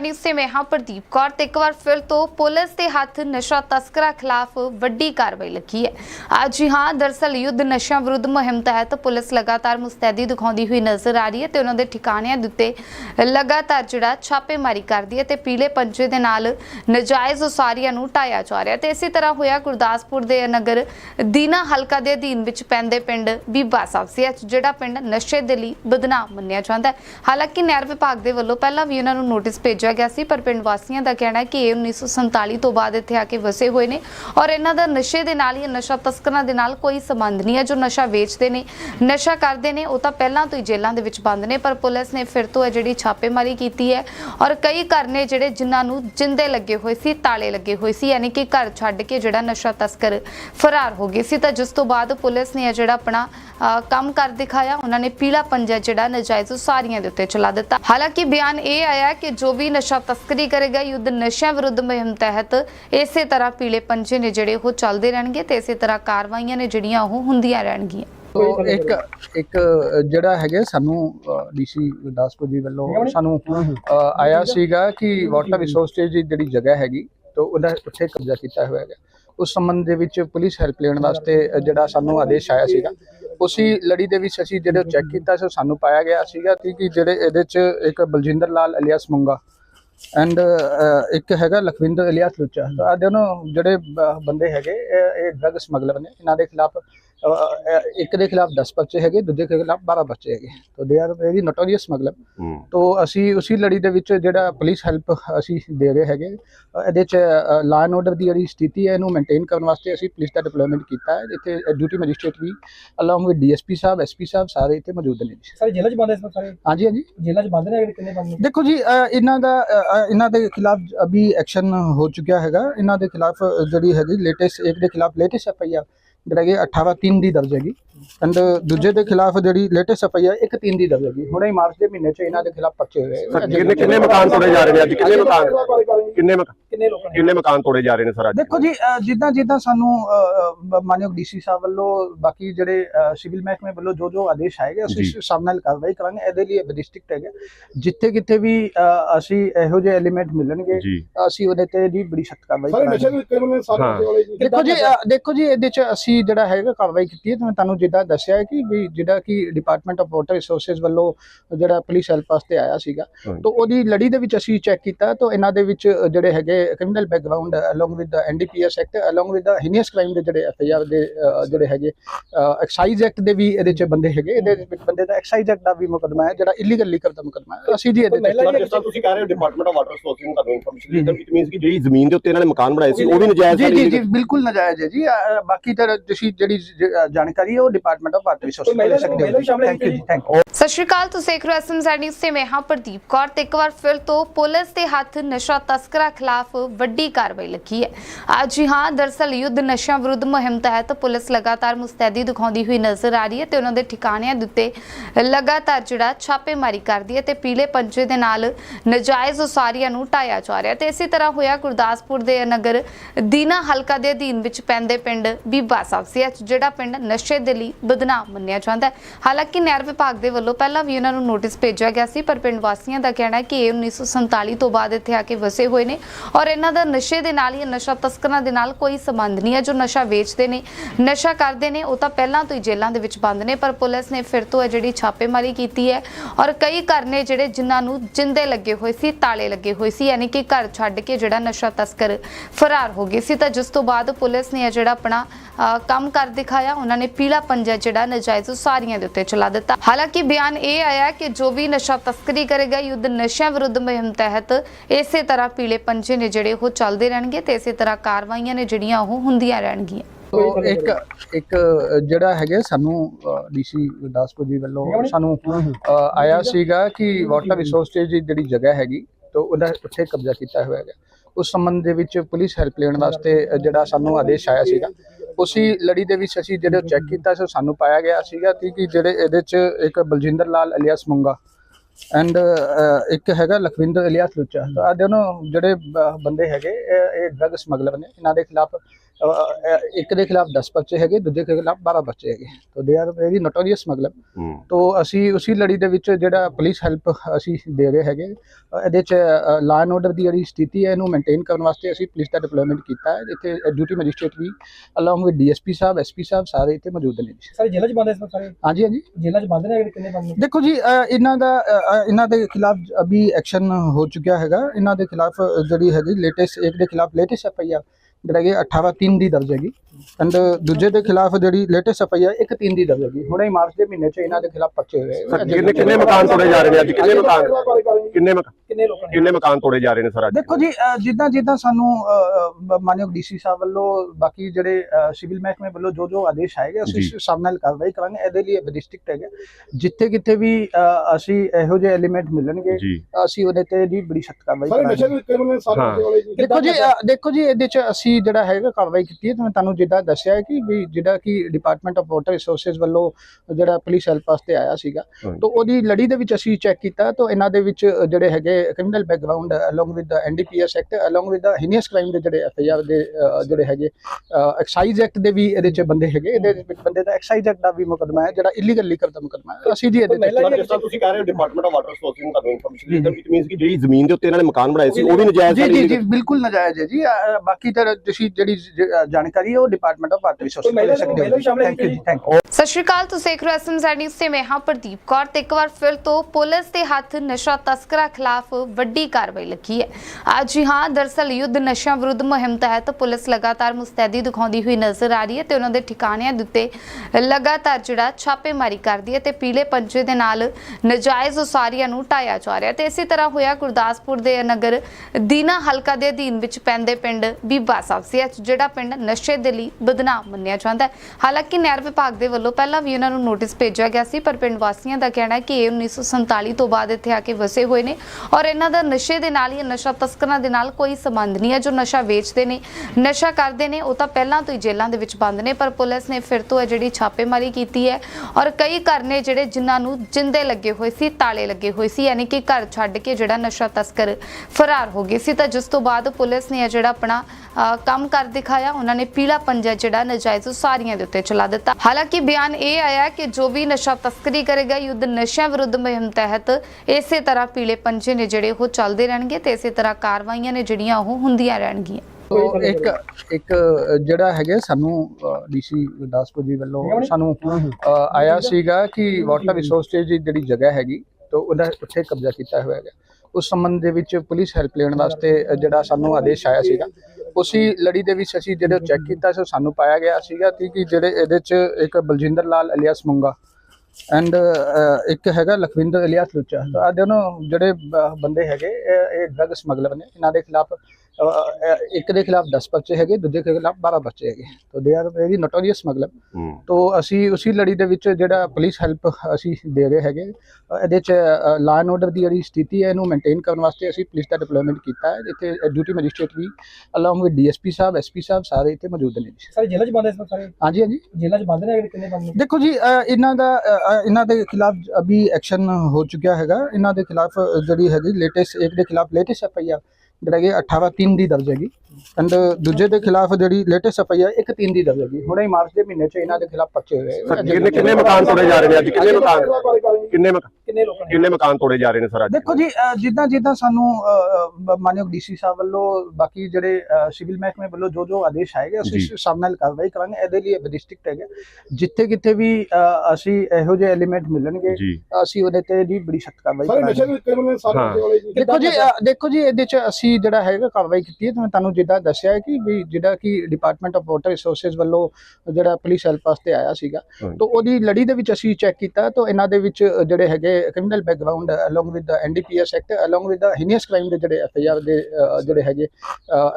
ਨਿਊਸੇ ਮੈਂ ਹਾਂ ਪ੍ਰਦੀਪ ਕੌਰ ਤੇ ਇੱਕ ਵਾਰ ਫਿਰ ਤੋਂ ਪੁਲਿਸ ਦੇ ਹੱਥ ਨਸ਼ਾ ਤਸਕਰਾਂ ਖਿਲਾਫ ਵੱਡੀ ਕਾਰਵਾਈ ਲੱਗੀ ਹੈ। ਅੱਜ ਹਾਂ ਦਰਸਲ ਯੁੱਧ ਨਸ਼ਾ ਵਿਰੁੱਧ ਮੁਹਿੰਮ ਤਹਿਤ ਪੁਲਿਸ ਲਗਾਤਾਰ ਮੁਸਤੈਦੀ ਦਿਖਾਉਂਦੀ ਹੋਈ ਨਜ਼ਰ ਆ ਰਹੀ ਹੈ ਤੇ ਉਹਨਾਂ ਦੇ ਠਿਕਾਣਿਆਂ ਦੇ ਉੱਤੇ ਲਗਾਤਾਰ ਜਿਹੜਾ ਛਾਪੇਮਾਰੀ ਕਰਦੀ ਹੈ ਤੇ ਪੀਲੇ ਪੰਜੇ ਦੇ ਨਾਲ ਨਜਾਇਜ਼ ਉਸਾਰੀਆਂ ਨੂੰ ਢਾਇਆ ਜਾ ਰਿਹਾ ਤੇ ਇਸੇ ਤਰ੍ਹਾਂ ਹੋਇਆ ਗੁਰਦਾਸਪੁਰ ਦੇ ਨਗਰ ਦੀਨਾ ਹਲਕਾ ਦੇ ਅਧੀਨ ਵਿੱਚ ਪੈਂਦੇ ਪਿੰਡ ਬੀਬਾ ਸਾਹਿਬ ਸੀ ਜਿਹੜਾ ਪਿੰਡ ਨਸ਼ੇ ਦੇ ਲਈ ਬਦਨਾਮ ਮੰਨਿਆ ਜਾਂਦਾ ਹੈ। ਹਾਲਾਂਕਿ ਨਹਿਰ ਵਿਭਾਗ ਦੇ ਵੱਲੋਂ ਪਹਿਲਾਂ ਵੀ ਉਹਨਾਂ ਨੂੰ ਨੋਟਿਸ ਭੇਜ ਭੇਜਿਆ ਗਿਆ ਸੀ ਪਰ ਪਿੰਡ ਵਾਸੀਆਂ ਦਾ ਕਹਿਣਾ ਹੈ ਕਿ ਇਹ 1947 ਤੋਂ ਬਾਅਦ ਇੱਥੇ ਆ ਕੇ ਵਸੇ ਹੋਏ ਨੇ ਔਰ ਇਹਨਾਂ ਦਾ ਨਸ਼ੇ ਦੇ ਨਾਲ ਹੀ ਨਸ਼ਾ ਤਸਕਰਾਂ ਦੇ ਨਾਲ ਕੋਈ ਸੰਬੰਧ ਨਹੀਂ ਹੈ। ਜੋ ਨਸ਼ਾ ਵੇਚਦੇ ਨੇ ਨਸ਼ਾ ਕਰਦੇ ਨੇ ਉਹ ਤਾਂ ਪਹਿਲਾਂ ਤੋਂ ਹੀ ਜੇਲ੍ਹਾਂ ਦੇ ਵਿੱਚ ਬੰਦ ਨੇ ਪਰ ਪੁਲਿਸ ਨੇ ਫਿਰ ਤੋਂ ਇਹ ਜਿਹੜੀ ਛਾਪੇਮਾਰੀ ਕੀਤੀ ਹੈ ਔਰ ਕਈ ਘਰ ਨੇ ਜਿਹੜੇ ਜਿਨ੍ਹਾਂ ਨੂੰ ਜਿੰਦੇ ਲੱਗੇ ਹੋਏ ਸੀ ਤਾਲੇ ਲੱਗੇ ਹੋਏ ਸੀ ਯਾਨੀ ਕਿ ਘਰ ਛੱਡ ਕੇ ਜਿਹੜਾ ਨਸ਼ਾ ਤਸਕਰ ਫਰਾਰ ਹੋ ਗਏ ਸੀ। ਤਾਂ ਜਿਸ ਤੋਂ ਬਾਅਦ ਪੁਲਿਸ ਨੇ ਜਿਹੜਾ ਆਪਣਾ ਅ, ਕੰਮ ਕਰ ਦਿਖਾਇਆ ਉਹਨਾਂ ਨੇ ਪੀਲਾ ਪੰਜਾ ਜਿਹੜਾ ਨਜਾਇਜ਼ ਉਸਾਰੀਆਂ ਦੇ ਉੱਤੇ ਚਲਾ ਦਿੱਤਾ। ਹਾਲਾਂਕਿ ਬਿਆਨ ਇਹ ਆਇਆ ਕਿ ਜੋ ਵੀ ਨਸ਼ਾ ਤਸਕਰੀ ਕਰੇਗਾ, ਯੁੱਧ ਨਸ਼ਿਆਂ ਵਿਰੁੱਧ ਮੁਹਿੰਮ ਤਹਿਤ ਇਸੇ ਤਰ੍ਹਾਂ ਪੀਲੇ ਪੰਜੇ ਨੇ ਜਿਹੜੇ ਉਹ ਚੱਲਦੇ ਰਹਿਣਗੇ ਤੇ ਇਸੇ ਤਰ੍ਹਾਂ ਕਾਰਵਾਈਆਂ ਨੇ ਜਿਹੜੀਆਂ ਉਹ ਹੁੰਦੀਆਂ ਰਹਿਣਗੀਆਂ। ਤੋ ਇੱਕ ਇੱਕ, ਜਿਹੜਾ ਹੈਗਾ ਸਾਨੂੰ ਡੀਸੀ ਗੁਰਦਾਸਪੁਰ ਜੀ ਵੱਲੋਂ ਸਾਨੂੰ ਆਇਆ ਸੀਗਾ ਕਿ ਵਾਟਰ ਰਿਸੋਰਸਜ਼ ਦੀ ਜਿਹੜੀ ਜਗ੍ਹਾ ਹੈਗੀ, ਤੋ ਉਹਦਾ ਉੱਥੇ ਕਬਜ਼ਾ ਕੀਤਾ ਹੋਇਆ ਹੈਗਾ। ਉਸ ਸੰਬੰਧ ਦੇ ਵਿੱਚ ਪੁਲਿਸ ਹੈਲਪ ਲੈਣ ਵਾਸਤੇ ਜਿਹੜਾ ਸਾਨੂੰ ਆਦੇਸ਼ ਆਇਆ ਸੀਗਾ, ਉਸੇ ਲੜੀ ਦੇ ਵਿੱਚ ਅਸੀਂ ਜਦੋਂ ਚੈੱਕ ਕੀਤਾ, ਸੋ ਸਾਨੂੰ ਪਾਇਆ ਗਿਆ ਸੀਗਾ ਕਿ ਜਿਹੜੇ ਇਹਦੇ ਚ ਇੱਕ ਬਲਜਿੰਦਰ ਲਾਲ ਅਲੀਆਸ ਮੁੰਗਾ ਐਂਡ ਇੱਕ ਹੈਗਾ ਲਖਵਿੰਦਰ ਇਲਿਆਸ ਲੁੱਚਾ। ਤਾਂ ਆ ਦੋਨੋਂ ਜਿਹੜੇ ਬੰਦੇ ਹੈਗੇ ਇਹ ਡਰਗ ਸਮਗਲਰ ਨੇ। ਇਹਨਾਂ ਦੇ ਖਿਲਾਫ ਇੱਕ ਦੇ ਖਿਲਾਫ 10 ਬੱਚੇ ਹੈਗੇ ਦੂਜੇ ਦੇ ਖਿਲਾਫ 12 ਬੱਚੇ ਹੈਗੇ। ਤਾਂ they are very notorious smuggler ਤੋ ਅਸੀਂ ਉਸੇ ਲੜੀ ਦੇ ਵਿੱਚ ਜਿਹੜਾ ਪੁਲਿਸ ਹੈਲਪ ਅਸੀਂ ਦੇ ਰਹੇ ਹੈਗੇ ਇਹਦੇ ਚ ਲਾਅ ਐਂਡ ਆਰਡਰ ਦੀ ਜਿਹੜੀ ਸਥਿਤੀ ਹੈ ਇਹਨੂੰ ਮੇਨਟੇਨ ਕਰਨ ਵਾਸਤੇ ਅਸੀਂ ਪੁਲਿਸ ਦਾ ਡਿਪਲੋਇਮੈਂਟ ਕੀਤਾ ਹੈ। ਇੱਥੇ ਡਿਊਟੀ ਮੈਜਿਸਟ੍ਰੇਟ ਵੀ ਅਲੋਂਗ ਵਿਦ ਡੀਐਸਪੀ ਸਾਹਿਬ ਐਸਪੀ ਸਾਹਿਬ ਸਾਰੇ ਇੱਥੇ ਮੌਜੂਦ ਨੇ ਸਾਰੇ ਜੇਲ੍ਹਾਂ ਚ ਬੰਦ ਸਾਰੇ? ਹਾਂਜੀ ਹਾਂਜੀ। ਜੇਲ੍ਹਾਂ ਚ ਬੰਦ ਨੇ ਕਿੰਨੇ ਬੰਦ ਦੇਖੋ ਜੀ ਇਹਨਾਂ ਦਾ ਇਹਨਾਂ ਦੇ ਖਿਲਾਫ ਅਭੀ ਐਕਸ਼ਨ ਹੋ ਚੁੱਕਿਆ ਹੈਗਾ। ਇਹਨਾਂ ਦੇ ਖਿਲਾਫ ਜਿਹੜੀ ਹੈਗੀ ਲੇਟੈਸਟ ਇੱਕ ਦੇ ਖਿਲਾਫ ਲੇਟੈਸਟ ਐਫ ਆਈ ਆਰ ਜਿਹੜਾ ਕਿ 18 3 ਦੀ ਦਰਜ ਹੈਗੀ। ਐਂਡ ਦੂਜੇ ਦੇ ਖਿਲਾਫ ਜਿਹੜੀ ਲੇਟੈਸਟ ਐਫ ਆਈ ਆਰ 1 3 ਦੀ ਦਰਜ ਹੈਗੀ। ਹੁਣੇ ਹੀ ਮਾਰਚ ਦੇ ਮਹੀਨੇ ਚ ਇਹਨਾਂ ਦੇ ਖਿਲਾਫ ਪਰਚੇ ਹੋਏ ਕਿੰਨੇ ਕਿੰਨੇ ਮਕਾਨ ਤੋੜੇ ਜਾ ਰਹੇ ਨੇ ਅੱਜ? ਕਿੰਨੇ ਮਕਾਨ? ਕਿੰਨੇ ਕਿੰਨੇ ਲੋਕਾਂ ਕਿੰਨੇ ਮਕਾਨ ਤੋੜੇ ਜਾ ਰਹੇ ਨੇ ਸਰ ਅੱਜ? ਦੇਖੋ ਜੀ ਜਿੱਦਾਂ ਜਿੱਦਾਂ ਸਾਨੂੰ ਮਾਨਯੋਗ ਡੀਸੀ ਸਾਹਿਬ ਵੱਲੋਂ ਬਾਕੀ ਜਿਹੜੇ ਸਿਵਲ ਮਹਿਕਮੇ ਵੱਲੋਂ ਜੋ ਜੋ ਆਦੇਸ਼ ਆਏਗੇ ਅਸੀਂ ਹਿਸਾਬ ਨਾਲ ਕਾਰਵਾਈ ਕਰਾਂਗੇ। ਇਹਦੇ ਲਈ ਡਿਸਟ੍ਰਿਕਟ ਹੈਗਾ। ਜਿੱਥੇ ਕਿਤੇ ਵੀ ਅਸੀਂ ਇਹੋ ਜਿਹੇ ਐਲੀਮੈਂਟ ਮਿਲਣਗੇ ਅਸੀਂ ਉਹਦੇ ਤੇ ਦੀ ਬੜੀ ਸਖਤ ਕਾਰਵਾਈ ਕਰਾਂਗੇ। ਦੇਖੋ ਜੀ ਦੇਖੋ ਜੀ ਇਹਦੇ ਚ ਅਸੀਂ ਜਿਹੜਾ ਹੈਗਾ ਕਾਰਵਾਈ ਕੀਤੀ ਹੈ ਤੇ ਮੈਂ ਤੁਹਾਨੂੰ ਜਿੱਦਾਂ ਦੱਸਿਆ ਹੈ ਕਿ ਵੀ ਜਿਹੜਾ ਕਿ ਡਿਪਾਰਟਮੈਂਟ ਆਫ ਵਾਟਰ ਰਿਸੋਰਸਸ ਵੱਲੋਂ ਜਿਹੜਾ ਪੁਲਿਸ ਹੈਲਪ ਵਾਸਤੇ ਆਇਆ ਸੀਗਾ। ਤਾਂ ਉਹਦੀ ਲੜੀ ਦੇ ਵਿੱਚ ਅਸੀਂ ਚੈੱਕ ਕੀਤਾ ਤਾਂ ਇਹਨਾਂ ਦੇ ਵਿੱਚ ਜਿਹੜੇ ਹੈਗੇ ਕ੍ਰਿਮੀਨਲ ਬੈਕਗ੍ਰਾਉਂਡ ਅਲੋਂਗ ਵਿਦ ਦਾ ਐਨਡੀਪੀਐਸ ਐਕਟ ਅਲੋਂਗ ਵਿਦ ਦਾ ਹੀਨੀਅਸ ਕ੍ਰਾਈਮ ਦੇ ਜਿਹੜੇ ਐਫਆਈਆਰ ਦੇ ਜਿਹੜੇ ਹੈਗੇ ਐਕਸਾਈਜ਼ ਐਕਟ ਦੇ ਵੀ ਇਹਦੇ ਚ ਬੰਦੇ ਹੈਗੇ ਇਹਦੇ ਵਿੱਚ ਬੰਦੇ ਦਾ ਐਕਸਾਈਜ਼ ਐਕਟ ਦਾ ਵੀ ਮੁਕਦਮਾ ਹੈ ਜਿਹੜਾ ਇਲੀਗਲ ਲੀਕਰ ਦਾ ਮੁਕਦਮਾ ਹੈ। ਅਸੀਂ ਜੀ ਇਹਦੇ ਤੇ ਤੁਸੀਂ ਕਹਿ ਰਹੇ ਹੋ ਡਿਪਾਰਟਮੈਂਟ ਆਫ ਵਾਟਰ ਰਿਸੋਰਸਿਸ ਨੂੰ ਤੁਹਾਨੂੰ ਇਨਫੋਰਮੇਸ਼ਨ ਦਿੱਤੀ ਇਟ ਮੀਨਸ ਕਿ ਜਿਹੜੀ ਜ਼ਮੀਨ ਦੇ ਉੱਤੇ ਇਹਨਾਂ ਨੇ ਮਕਾਨ ਬਣਾਏ ਸੀ ਉਹ ਵੀ ਨਜਾਇਜ਼ ਜੀ ਜੀ ਜੀ ਬਿਲਕੁਲ ਨਜਾਇਜ਼ ਹੈ ਜੀ ਬਾਕੀ ਤਾਂ ਤੁਸੀਂ ਜਿਹੜੀ ਜ- ਜਾਣਕਾਰੀ ਹੈ ਉਹ ਡਿਪਾਰਟਮੈਂਟ ਆਫ ਵਾਟਰ ਰਿਸੋਰਸਸ ਮਹਿਲਾ- ਲੈ ਸਕਦੇ ਹੋ। ਥੈਂਕ ਯੂ ਥੈਂਕ ਯੂ ਸਤਿ ਸ਼੍ਰੀ ਅਕਾਲ, ਤੁਸੀਂ ਦੇਖ ਰਹੇ ਹੋ ਐਸਐਮਜ਼ੈਡ ਨਿਊਜ਼ ਤੇ ਮੈਂ ਹਾਂ ਪ੍ਰਦੀਪ ਕੌਰ ਤੇ ਇੱਕ ਵਾਰ ਫਿਰ ਤੋਂ ਪੁਲਿਸ ਦੇ ਹੱਥ ਨਸ਼ਾ ਤਸਕਰਾਂ ਖਿਲਾਫ ਵੱਡੀ ਕਾਰਵਾਈ ਲੱਗੀ ਹੈ। ਅੱਜ ਹੀ ਹਾਂ ਦਰਸਲ ਯੁੱਧ ਨਸ਼ਿਆਂ ਵਿਰੁੱਧ ਮੁਹਿੰਮ ਤਹਿਤ ਪੁਲਿਸ ਲਗਾਤਾਰ ਮੁਸਤੈਦੀ ਦਿਖਾਉਂਦੀ ਹੋਈ ਨਜ਼ਰ ਆ ਰਹੀ ਹੈ ਤੇ ਉਹਨਾਂ ਦੇ ਠਿਕਾਣਿਆਂ ਦੇ ਉੱਤੇ ਲਗਾਤਾਰ ਜਿਹੜਾ ਛਾਪੇਮਾਰੀ ਕਰਦੀ ਹੈ ਤੇ ਪੀਲੇ ਪੰਜੇ ਦੇ ਨਾਲ ਨਜਾਇਜ਼ ਉਸਾਰੀਆਂ ਨੂੰ ਢਾਇਆ ਜਾ ਰਿਹਾ ਤੇ ਇਸੇ ਤਰ੍ਹਾਂ ਹੋਇਆ ਗੁਰਦਾਸਪੁਰ ਦੇ ਨਗਰ ਦੀਨਾ ਹਲਕਾ ਦੇ ਅਧੀਨ ਵਿੱਚ ਪੈਂਦੇ ਪਿੰਡ ਬੀਬਾ ਸਾਹਿਬ ਸੀ ਜਿਹੜਾ ਪਿੰਡ ਨਸ਼ੇ ਦੇ ਲਈ ਬਦਨਾਮ ਮੰਨਿਆ ਜਾਂਦਾ ਹੈ। ਹਾਲਾਂਕਿ ਨਹਿਰ ਵਿਭਾਗ ਦੇ ਵੱਲੋਂ ਪਹਿਲਾਂ ਵੀ ਉਹਨਾਂ ਨੂੰ ਨੋਟਿਸ ਭੇਜਿਆ ਗਿਆ ਸੀ ਪਰ ਪਿੰਡ ਵਾਸੀਆਂ ਦਾ ਕਹਿਣਾ ਹੈ ਕਿ ਇਹ 1947 ਤੋਂ ਬਾਅਦ ਇੱਥੇ ਆ ਕੇ ਵਸੇ ਹੋਏ ਨੇ ਔਰ ਇਹਨਾਂ ਦਾ ਨਸ਼ੇ ਦੇ ਨਾਲ ਹੀ ਨਸ਼ਾ ਤਸਕਰਾਂ ਦੇ ਨਾਲ ਕੋਈ ਸੰਬੰਧ ਨਹੀਂ ਹੈ। ਜੋ ਨਸ਼ਾ ਵੇਚਦੇ ਨੇ ਨਸ਼ਾ ਕਰਦੇ ਨੇ ਉਹ ਤਾਂ ਪਹਿਲਾਂ ਤੋਂ ਹੀ ਜੇਲ੍ਹਾਂ ਦੇ ਵਿੱਚ ਬੰਦ ਨੇ ਪਰ ਪੁਲਿਸ ਨੇ ਫਿਰ ਤੋਂ ਇਹ ਜਿਹੜੀ ਛਾਪੇਮਾਰੀ ਕੀਤੀ ਹੈ ਔਰ ਕਈ ਘਰ ਨੇ ਜਿਹੜੇ ਜਿਨ੍ਹਾਂ ਨੂੰ ਜਿੰਦੇ ਲੱਗੇ ਹੋਏ ਸੀ ਤਾਲੇ ਲੱਗੇ ਹੋਏ ਸੀ ਯਾਨੀ ਕਿ ਘਰ ਛੱਡ ਕੇ ਜਿਹੜਾ ਨਸ਼ਾ ਤਸਕਰ ਫਰਾਰ ਹੋ ਗਏ ਸੀ। ਤਾਂ ਜਿਸ ਤੋਂ ਬਾਅਦ ਪੁਲਿਸ ਨੇ ਇਹ ਜਿਹੜਾ ਆਪਣਾ ਅ, ਕੰਮ ਕਰ ਦਿਖਾਇਆ ਉਹਨਾਂ ਨੇ ਪੀਲਾ ਪੰਜਾ ਜਿਹੜਾ ਨਜਾਇਜ਼ ਸਾਰੀਆਂ ਦੇ ਉੱਤੇ ਚਲਾ ਦਿੱਤਾ। ਹਾਲਾਂਕਿ ਬਿਆਨ ਇਹ ਆਇਆ ਕਿ ਜੋ ਵੀ ਨਸ਼ਾ ਤਸਕਰੀ ਕਰੇਗਾ, ਯੁੱਧ ਨਸ਼ਿਆਂ ਵਿਰੁੱਧ ਮੁਹਿੰਮ ਤਹਿਤ ਇਸੇ ਤਰ੍ਹਾਂ ਪੀਲੇ ਪੰਜੇ ਨੇ ਜਿਹੜੇ ਉਹ ਚੱਲਦੇ ਰਹਿਣਗੇ ਤੇ ਇਸੇ ਤਰ੍ਹਾਂ ਕਾਰਵਾਈਆਂ ਨੇ ਜਿਹੜੀਆਂ ਉਹ ਹੁੰਦੀਆਂ ਰਹਿਣਗੀਆਂ। ਤੋ ਇੱਕ ਇੱਕ ਜਿਹੜਾ ਹੈਗਾ ਸਾਨੂੰ ਡੀਸੀ ਗੁਰਦਾਸਪੁਰ ਜੀ ਵੱਲੋਂ ਸਾਨੂੰ ਆਇਆ ਸੀਗਾ ਕਿ ਵਾਟਰ ਰਿਸੋਰਸਜ਼ ਦੀ ਜਿਹੜੀ ਜਗ੍ਹਾ ਹੈਗੀ ਤਾਂ ਉਹਦਾ ਉੱਥੇ ਕਬਜ਼ਾ ਕੀਤਾ ਹੋਇਆ ਹੈਗਾ। ਉਸ ਸੰਬੰਧ ਦੇ ਵਿੱਚ ਪੁਲਿਸ ਹੈਲਪ ਲੈਣ ਵਾਸਤੇ ਜਿਹੜਾ ਸਾਨੂੰ ਆਦੇਸ਼ ਆਇਆ ਸੀਗਾ, ਉਸੇ ਲੜੀ ਦੇ ਵਿੱਚ ਅਸੀਂ ਜਦੋਂ ਚੈੱਕ ਕੀਤਾ ਸੋ ਸਾਨੂੰ ਪਾਇਆ ਗਿਆ ਸੀਗਾ ਕਿ ਜਿਹੜੇ ਇਹਦੇ ਚ ਇੱਕ ਬਲਜਿੰਦਰ ਲਾਲ ਅਲਿਆਸ ਮੁੰਗਾ ਐਂਡ ਇੱਕ ਹੈਗਾ ਲਖਵਿੰਦਰ ਇਲਿਆਸ ਲੁੱਚਾ। ਤਾਂ ਆ ਦੋਨੋਂ ਜਿਹੜੇ ਬੰਦੇ ਹੈਗੇ, ਇਹ ਡਰੱਗ ਸਮਗਲਰ ਨੇ। ਇਹਨਾਂ ਦੇ ਖਿਲਾਫ ਇੱਕ ਦੇ ਖਿਲਾਫ 10 ਪਰਚੇ ਹੈਗੇ ਦੂਜੇ ਦੇ ਖਿਲਾਫ 12 ਪਰਚੇ ਹੈਗੇ। ਤੋ they are very notorious smuggler ਹੂੰ। ਤੋ ਅਸੀਂ ਉਸੇ ਲੜੀ ਦੇ ਵਿੱਚ ਜਿਹੜਾ ਪੁਲਿਸ ਹੈਲਪ ਅਸੀਂ ਦੇ ਰਹੇ ਹੈਗੇ ਇਹਦੇ ਚ ਐਂਡ ਆਰਡਰ ਦੀ ਜਿਹੜੀ ਸਥਿਤੀ ਹੈ ਇਹਨੂੰ ਮੇਨਟੇਨ ਕਰਨ ਵਾਸਤੇ ਅਸੀਂ ਪੁਲਿਸ ਦਾ ਡਿਪਲੋਇਮੈਂਟ ਕੀਤਾ ਹੈ। ਇੱਥੇ ਡਿਊਟੀ ਮੈਜਿਸਟ੍ਰੇਟ ਵੀ ਅਲੋਂਗ ਵਿਦ ਡੀਐਸਪੀ ਸਾਹਿਬ ਐਸਪੀ ਸਾਹਿਬ ਸਾਰੇ ਇੱਥੇ ਮੌਜੂਦ ਨੇ ਸਾਰੇ ਜੇਲ੍ਹਾਂ 'ਚ ਬੰਦ ਹੈ ਇਸ ਵਕਤ ਸਾਰੇ? ਹਾਂਜੀ ਹਾਂਜੀ। ਜੇਲ੍ਹਾਂ 'ਚ ਬੰਦ ਨੇ ਅਗਰ ਕਿੰਨੇ ਬੰਦ ਨੇ? ਦੇਖੋ ਜੀ ਇਹਨਾਂ ਦਾ ਇਹਨਾਂ ਦੇ ਖਿਲਾਫ ਅਭੀ ਐਕਸ਼ਨ ਹੋ ਚੁੱਕਿਆ ਹੈਗਾ। ਇਹਨਾਂ ਦੇ ਖਿਲਾਫ ਜਿਹੜੀ ਹੈਗੀ ਲੇਟੈਸਟ ਇੱਕ ਦੇ ਖਿਲਾਫ ਲੇਟੈਸਟ ਐਫ ਆਈ ਆਰ ਜਿਹੜਾ ਕਿ 18 3 ਦੀ ਦਰਜ ਹੈਗੀ। ਐਂਡ ਦੂਜੇ ਦੇ ਖਿਲਾਫ ਜਿਹੜੀ ਲੇਟੈਸਟ ਐਫ ਆਈ ਆਰ 1 3 ਦੀ ਦਰਜ ਹੈਗੀ। ਹੁਣੇ ਹੀ ਮਾਰਚ ਦੇ ਮਹੀਨੇ 'ਚ ਇਹਨਾਂ ਦੇ ਖਿਲਾਫ ਪਰਚੇ ਹੋਏ ਕਿੰਨੇ ਕਿੰਨੇ ਮਕਾਨ ਤੋੜੇ ਜਾ ਰਹੇ ਨੇ ਅੱਜ? ਕਿੰਨੇ ਮਕਾਨ? ਕਿੰਨੇ ਮਕਾਨ ਕਿੰਨੇ ਲੋਕਾਂ ਨੇ? ਕਿੰਨੇ ਮਕਾਨ ਤੋੜੇ ਜਾ ਰਹੇ ਨੇ ਸਰ ਅੱਜ? ਦੇਖੋ ਜੀ ਜਿੱਦਾਂ ਜਿੱਦਾਂ ਸਾਨੂੰ ਮਾਨਯੋਗ ਡੀਸੀ ਸਾਹਿਬ ਵੱਲੋਂ ਬਾਕੀ ਜਿਹੜੇ ਸਿਵਲ ਮਹਿਕਮੇ ਵੱਲੋਂ ਜੋ ਜੋ ਆਦੇਸ਼ ਆਏਗੇ ਅਸੀਂ ਨਾਲ ਕਾਰਵਾਈ ਕਰਾਂਗੇ। ਇਹਦੇ ਲਈ ਡਿਸਟ੍ਰਿਕਟ ਹੈਗਾ। ਜਿੱਥੇ ਕਿਤੇ ਵੀ ਅਸੀਂ ਇਹੋ ਜਿਹੇ ਐਲੀਮੈਂਟ ਮਿਲਣਗੇ ਅਸੀਂ ਉਹਦੇ ਤੇ ਜੀ ਬੜੀ ਸਖਤ ਕਾਰਵਾਈ ਕਰਾਂਗੇ। ਦੇਖੋ ਜੀ ਦੇਖੋ ਜੀ ਇਹਦੇ ਚ ਅਸੀਂ ਜਿਹੜਾ ਹੈਗਾ ਕਾਰਵਾਈ ਕੀਤੀ ਹੈ ਤੇ ਮੈਂ ਤੁਹਾਨੂੰ ਜਿੱਦਾਂ ਦੱਸਿਆ ਹੈ ਕਿ ਵੀ ਜਿਹੜਾ ਕਿ ਡਿਪਾਰਟਮੈਂਟ ਆਫ ਵਾਟਰ ਰਿਸੋਰਸਸ ਵੱਲੋਂ ਜਿਹੜਾ ਪੁਲਿਸ ਹੈਲਪ ਵਾਸਤੇ ਆਇਆ ਸੀਗਾ। ਤਾਂ ਉਹਦੀ ਲੜੀ ਦੇ ਵਿੱਚ ਅਸੀਂ ਚੈੱਕ ਕੀਤਾ ਤਾਂ ਇਹਨਾਂ ਦੇ ਵਿੱਚ ਜਿਹੜੇ ਹੈਗੇ ਕ੍ਰਿਮੀਨਲ ਬੈਕਗ੍ਰਾਉਂਡ ਅਲੋਂਗ ਵਿਦ ਦਾ ਐਨਡੀਪੀਐਸ ਐਕਟ ਅਲੋਂਗ ਵਿਦ ਦਾ ਹੀਨੀਅਸ ਕ੍ਰਾਈਮ ਦੇ ਜਿਹੜੇ ਐਫਆਈਆਰ ਦੇ ਜਿਹੜੇ ਹੈਗੇ ਐਕਸਾਈਜ਼ ਐਕਟ ਦੇ ਵੀ ਇਹਦੇ ਚ ਬੰਦੇ ਹੈਗੇ ਇਹਦੇ ਵਿੱਚ ਬੰਦੇ ਦਾ ਐਕਸਾਈਜ਼ ਐਕਟ ਦਾ ਵੀ ਮੁਕਦਮਾ ਹੈ ਜਿਹੜਾ ਇਲੀਗਲ ਲੀਕਰ ਦਾ ਮੁਕਦਮਾ ਹੈ। ਅਸੀਂ ਜੀ ਇਹਦੇ ਤੇ ਤੁਸੀਂ ਕਹਿ ਰਹੇ ਹੋ ਡਿਪਾਰਟਮੈਂਟ ਆਫ ਵਾਟਰ ਰਿਸੋਰਸਿੰਗ ਤੁਹਾਨੂੰ ਇਨਫੋਰਮੇਸ਼ਨ ਦਿੱਤੀ ਇਟ ਮੀਨਸ ਕਿ ਜਿਹੜੀ ਜ਼ਮੀਨ ਦੇ ਉੱਤੇ ਇਹਨਾਂ ਨੇ ਮਕਾਨ ਬਣਾਏ ਸੀ ਉਹ ਵੀ ਨਜਾਇਜ਼ ਜੀ ਜੀ ਜੀ ਬਿਲਕੁਲ ਨਜਾਇਜ਼ ਹੈ ਜੀ। ਬਾਕੀ ਤਾਂ ਤੁਸੀਂ ਜਿਹੜੀ ਜ- ਜਾਣਕਾਰੀ ਹੈ ਉਹ ਡਿਪਾਰਟਮੈਂਟ ਆਫ ਵਾਟਰ ਕੋਈ ਮਹਿਲਾ- ਲੈ ਸਕਦੇ ਹੋ ਥੈਂਕ ਯੂ ਜੀ? ਥੈਂਕ ਯੂ ਸਤਿ ਸ਼੍ਰੀ ਅਕਾਲ ਤੁਸੀਂ ਦੇਖ ਰਹੇ ਹੋ ਐਸਐਮਜ਼ੈਡ ਨਿਊਜ਼ ਤੇ ਮੈਂ ਹਾਂ ਪ੍ਰਦੀਪ ਕੌਰ ਤੇ ਇੱਕ ਵਾਰ ਫਿਰ ਤੋਂ ਪੁਲਿਸ ਦੇ ਹੱਥ ਨਸ਼ਾ ਤਸਕਰਾਂ ਖਿਲਾਫ ਵੱਡੀ ਕਾਰਵਾਈ ਲੱਗੀ ਹੈ। ਅੱਜ ਹੀ ਹਾਂ ਦਰਸਲ ਯੁੱਧ ਨਸ਼ਿਆਂ ਵਿਰੁੱਧ ਮੁਹਿੰਮ ਤਹਿਤ ਪੁਲਿਸ ਲਗਾਤਾਰ ਮੁਸਤੈਦੀ ਦਿਖਾਉਂਦੀ ਹੋਈ ਨਜ਼ਰ ਆ ਰਹੀ ਹੈ ਤੇ ਉਹਨਾਂ ਦੇ ਠਿਕਾਣਿਆਂ ਦੇ ਉੱਤੇ ਲਗਾਤਾਰ ਜਿਹੜਾ ਛਾਪੇਮਾਰੀ ਕਰਦੀ ਹੈ ਤੇ ਪੀਲੇ ਪੰਜੇ ਦੇ ਨਾਲ ਨਜਾਇਜ਼ ਉਸਾਰੀਆਂ ਨੂੰ ਢਾਇਆ ਜਾ ਰਿਹਾ ਤੇ ਇਸੇ ਤਰ੍ਹਾਂ ਹੋਇਆ ਗੁਰਦਾਸਪੁਰ ਦੇ ਨਗਰ ਦੀਨਾ ਹਲਕਾ ਦੇ ਅਧੀਨ ਵਿੱਚ ਪੈਂਦੇ ਪਿੰਡ ਬੀਬਾ ਸਾਹਿਬ ਸੀ ਜਿਹੜਾ ਪਿੰਡ ਨਸ਼ੇ ਦੇ ਲਈ ਬਦਨਾਮ ਮੰਨਿਆ ਜਾਂਦਾ ਹੈ। ਹਾਲਾਂਕਿ ਨਹਿਰ ਵਿਭਾਗ ਦੇ ਵੱਲੋਂ ਪਹਿਲਾਂ ਵੀ ਉਹਨਾਂ ਨੂੰ ਨੋਟਿਸ ਭੇਜਿਆ ਗਿਆ ਸੀ, ਪਰ ਪਿੰਡ ਵਾਸੀਆਂ ਦਾ ਕਹਿਣਾ ਹੈ ਕਿ ਇਹ 1947 ਤੋਂ ਬਾਅਦ ਇੱਥੇ ਆ ਕੇ ਵਸੇ ਹੋਏ ਨੇ ਔਰ ਇਹਨਾਂ ਦਾ ਨਸ਼ੇ ਦੇ ਨਾਲ ਜਾਂ ਨਸ਼ਾ ਤਸਕਰਾਂ ਦੇ ਨਾਲ ਕੋਈ ਸੰਬੰਧ ਨਹੀਂ ਹੈ। ਜੋ ਨਸ਼ਾ ਵੇਚਦੇ ਨੇ, ਨਸ਼ਾ ਕਰਦੇ ਨੇ, ਉਹ ਤਾਂ ਪਹਿਲਾਂ ਤੋਂ ਹੀ ਜੇਲ੍ਹਾਂ ਦੇ ਵਿੱਚ ਬੰਦ ਨੇ, ਪਰ ਪੁਲਿਸ ਨੇ ਫਿਰ ਤੋਂ ਇਹ ਜਿਹੜੀ ਛਾਪੇਮਾਰੀ ਕੀਤੀ ਹੈ ਔਰ ਕਈ ਘਰ ਨੇ ਜਿਹੜੇ ਜਿਨ੍ਹਾਂ ਨੂੰ ਜਿੰਦੇ ਲੱਗੇ ਹੋਏ ਸੀ, ਤਾਲੇ ਲੱਗੇ ਹੋਏ ਸੀ, ਯਾਨੀ ਕਿ ਘਰ ਛੱਡ ਕੇ ਜਿਹੜਾ ਨਸ਼ਾ ਤਸਕਰ ਫਰਾਰ ਹੋ ਗਏ ਸੀ। ਤਾਂ ਜਿਸ ਤੋਂ ਬਾਅਦ ਪੁਲਿਸ ਨੇ ਇਹ ਜਿਹੜਾ ਆਪਣਾ ਕੰਮ ਕਰ ਦਿਖਾਇਆ, ਉਹਨਾਂ ਨੇ ਪੀਲਾ ਪੰਜਾ ਜਿਹੜਾ ਨਜਾਇਜ਼ ਉਸਾਰੀਆਂ ਦੇ ਉੱਤੇ ਚਲਾ ਦਿੱਤਾ। ਹਾਲਾਂਕਿ ਬਿਆਨ ਇਹ ਆਇਆ ਕਿ ਜੋ ਵੀ ਨਸ਼ਾ ਤਸਕਰੀ ਕਰੇਗਾ ਯੁੱਧ ਨਸ਼ਿਆਂ ਵਿਰੁੱਧ ਮੁਹਿੰਮ ਤਹਿਤ ਇਸੇ ਤਰ੍ਹਾਂ ਪੀਲੇ ਪੰਜੇ ਨੇ ਜਿਹੜੇ ਉਹ ਚੱਲਦੇ ਰਹਿਣਗੇ ਤੇ ਇਸੇ ਤਰ੍ਹਾਂ ਕਾਰਵਾਈਆਂ ਨੇ ਜਿਹੜੀਆਂ ਉਹ ਹੁੰਦੀਆਂ ਰਹਿਣਗੀਆਂ। ਤੋ ਇੱਕ ਇੱਕ ਜਿਹੜਾ ਹੈਗਾ ਸਾਨੂੰ ਡੀਸੀ ਗੁਰਦਾਸਪੁਰ ਜੀ ਵੱਲੋਂ ਸਾਨੂੰ ਆਇਆ ਸੀਗਾ ਕਿ ਵਾਟਰ ਰਿਸੋਰਸਸ ਦੀ ਜਿਹੜੀ ਜਗ੍ਹਾ ਹੈਗੀ, ਤੋ ਉਹਦਾ ਉੱਥੇ ਕਬਜ਼ਾ ਕੀਤਾ ਹੋਇਆ ਹੈਗਾ। ਉਸ ਸੰਬੰਧ ਦੇ ਵਿੱਚ ਪੁਲਿਸ ਹੈਲਪ ਲੈਣ ਵਾਸਤੇ ਜਿਹੜਾ ਸਾਨੂੰ ਆਦੇਸ਼ ਆਇਆ ਸੀਗਾ ਉਸੇ ਲੜੀ ਦੇ ਵਿੱਚ ਅਸੀਂ ਜਦੋਂ ਚੈੱਕ ਕੀਤਾ ਸੋ ਸਾਨੂੰ ਪਾਇਆ ਗਿਆ ਸੀਗਾ ਕਿ ਜਿਹੜੇ ਇਹਦੇ ਚ ਇੱਕ ਬਲਜਿੰਦਰ ਲਾਲ ਅਲੀਆਸ ਮੁੰਗਾ ਐਂਡ ਇੱਕ ਹੈਗਾ ਲਖਵਿੰਦਰ ਇਲਿਆਸ ਲੁੱਚਾ। ਆਹ ਦੋਨੋਂ ਜਿਹੜੇ ਬੰਦੇ ਹੈਗੇ ਇਹ ਡਰਗ ਸਮਗਲਰ ਨੇ ਇਹਨਾਂ ਦੇ ਖਿਲਾਫ ਇੱਕ ਦੇ ਖਿਲਾਫ 10 ਪਰਚੇ ਹੈਗੇ ਦੂਜੇ ਦੇ ਖਿਲਾਫ 12 ਪਰਚੇ ਹੈਗੇ। ਤਾਂ they are very notorious smuggler ਹੂੰ। ਤੋ ਅਸੀਂ ਉਸੇ ਲੜੀ ਦੇ ਵਿੱਚ ਜਿਹੜਾ ਪੁਲਿਸ ਹੈਲਪ ਅਸੀਂ ਦੇ ਰਹੇ ਹੈਗੇ ਇਹਦੇ ਚ ਲਾਅ ਐਂਡ ਆਰਡਰ ਦੀ ਜਿਹੜੀ ਸਥਿਤੀ ਹੈ ਇਹਨੂੰ ਮੇਨਟੇਨ ਕਰਨ ਵਾਸਤੇ ਅਸੀਂ ਪੁਲਿਸ ਦਾ ਡਿਪਲੋਇਮੈਂਟ ਕੀਤਾ ਹੈ। ਇੱਥੇ ਡਿਊਟੀ ਮੈਜਿਸਟ੍ਰੇਟ ਵੀ ਅਲੋਂਗ ਵਿਦ ਡੀਐਸਪੀ ਸਾਹਿਬ ਐਸਪੀ ਸਾਹਿਬ ਸਾਰੇ ਇੱਥੇ ਮੌਜੂਦ ਨੇ ਜੀ। ਸਾਰੇ ਜੇਲ੍ਹਾਂ 'ਚ ਬੰਦ ਇਸ ਵਕਤ ਸਾਰੇ? ਹਾਂਜੀ ਹਾਂਜੀ। ਜੇਲ੍ਹਾਂ 'ਚ ਬੰਦ ਨੇ ਕਿੰਨੇ ਬੰਦ ਨੇ? ਦੇਖੋ ਜੀ ਇਹਨਾਂ ਦਾ ਇਹਨਾਂ ਦੇ ਖਿਲਾਫ ਅਭੀ ਐਕਸ਼ਨ ਹੋ ਚੁੱਕਿਆ ਹੈਗਾ। ਇਹਨਾਂ ਦੇ ਖਿਲਾਫ ਜਿਹੜੀ ਹੈਗੀ ਲੇਟੈਸਟ ਇੱਕ ਦੇ ਖਿਲਾਫ ਲੇਟੈਸਟ ਐਫ ਆਈ ਆਰ ਜਿਹੜਾ ਕਿ 18 3 ਦੀ ਦਰਜ ਹੈਗੀ। ਐਂਡ ਦੂਜੇ ਦੇ ਖਿਲਾਫ ਜਿਹੜੀ ਲੇਟੈਸਟ ਐਫ ਆਈ ਆਰ 1 3 ਦੀ ਦਰਜ ਹੈਗੀ। ਹੁਣੇ ਹੀ ਮਾਰਚ ਦੇ ਮਹੀਨੇ 'ਚ ਇਹਨਾਂ ਦੇ ਖਿਲਾਫ ਪਰਚੇ ਹੋਏ ਸਰ ਕਿੰਨੇ ਕਿੰਨੇ ਮਕਾਨ ਤੋੜੇ ਜਾ ਰਹੇ ਨੇ ਅੱਜ? ਕਿੰਨੇ ਮਕਾਨ ਕਿੰਨੇ ਮਕਾਨ ਕਿੰਨੇ ਲੋਕਾਂ ਕਿੰਨੇ ਮਕਾਨ ਤੋੜੇ ਜਾ ਰਹੇ ਨੇ ਸਰ ਅੱਜ? ਦੇਖੋ ਜੀ ਜਿੱਦਾਂ ਜਿੱਦਾਂ ਸਾਨੂੰ ਮਾਨਯੋਗ ਡੀਸੀ ਸਾਹਿਬ ਵੱਲੋਂ ਬਾਕੀ ਜਿਹੜੇ ਸਿਵਲ ਮਹਿਕਮੇ ਵੱਲੋਂ ਜੋ ਜੋ ਆਦੇਸ਼ ਆਏਗੇ ਅਸੀਂ। ਉਸ ਹਿਸਾਬ ਨਾਲ ਕਾਰਵਾਈ ਕਰਾਂਗੇ। ਇਹਦੇ ਲਈ ਡਿਸਟ੍ਰਿਕਟ ਹੈਗਾ। ਜਿੱਥੇ ਕਿਤੇ ਵੀ ਅਸੀਂ ਇਹੋ ਜਿਹੇ ਐਲੀਮੈਂਟ ਮਿਲਣਗੇ ਅਸੀਂ ਉਹਦੇ ਤੇ ਜੀ ਬੜੀ ਸਖਤ ਕਾਰਵਾਈ ਕਰਾਂਗੇ। ਦੇਖੋ ਜੀ ਦੇਖੋ ਜੀ ਇਹਦੇ ਚ ਅਸੀਂ ਜਿਹੜਾ ਹੈਗਾ ਕਾਰਵਾਈ ਕੀਤੀ ਹੈ ਤੇ ਮੈਂ ਤੁਹਾਨੂੰ ਜਿੱਦਾਂ ਦੱਸਿਆ ਹੈ ਕਿ ਵੀ ਜਿਹੜਾ ਕਿ ਡਿਪਾਰਟਮੈਂਟ ਆਫ ਵਾਟਰ ਰਿਸੋਰਸਸ ਵੱਲੋਂ ਜਿਹੜਾ ਪੁਲਿਸ ਹੈਲਪ ਵਾਸਤੇ ਆਇਆ ਸੀਗਾ। ਤਾਂ ਉਹਦੀ ਲੜੀ ਦੇ ਵਿੱਚ ਅਸੀਂ ਚੈੱਕ ਕੀਤਾ ਤਾਂ ਇਹਨਾਂ ਦੇ ਵਿੱਚ ਜਿਹੜੇ ਹੈਗੇ ਕ੍ਰਿਮੀਨਲ ਬੈਕਗ੍ਰਾਉਂਡ ਅਲੋਂਗ ਵਿਦ ਦਾ ਐਨਡੀਪੀਐਸ ਐਕਟ ਅਲੋਂਗ ਵਿਦ ਦਾ ਹੀਨੀਅਸ ਕ੍ਰਾਈਮ ਦੇ ਜਿਹੜੇ ਐਫਆਈਆਰ ਦੇ ਜਿਹੜੇ ਹੈਗੇ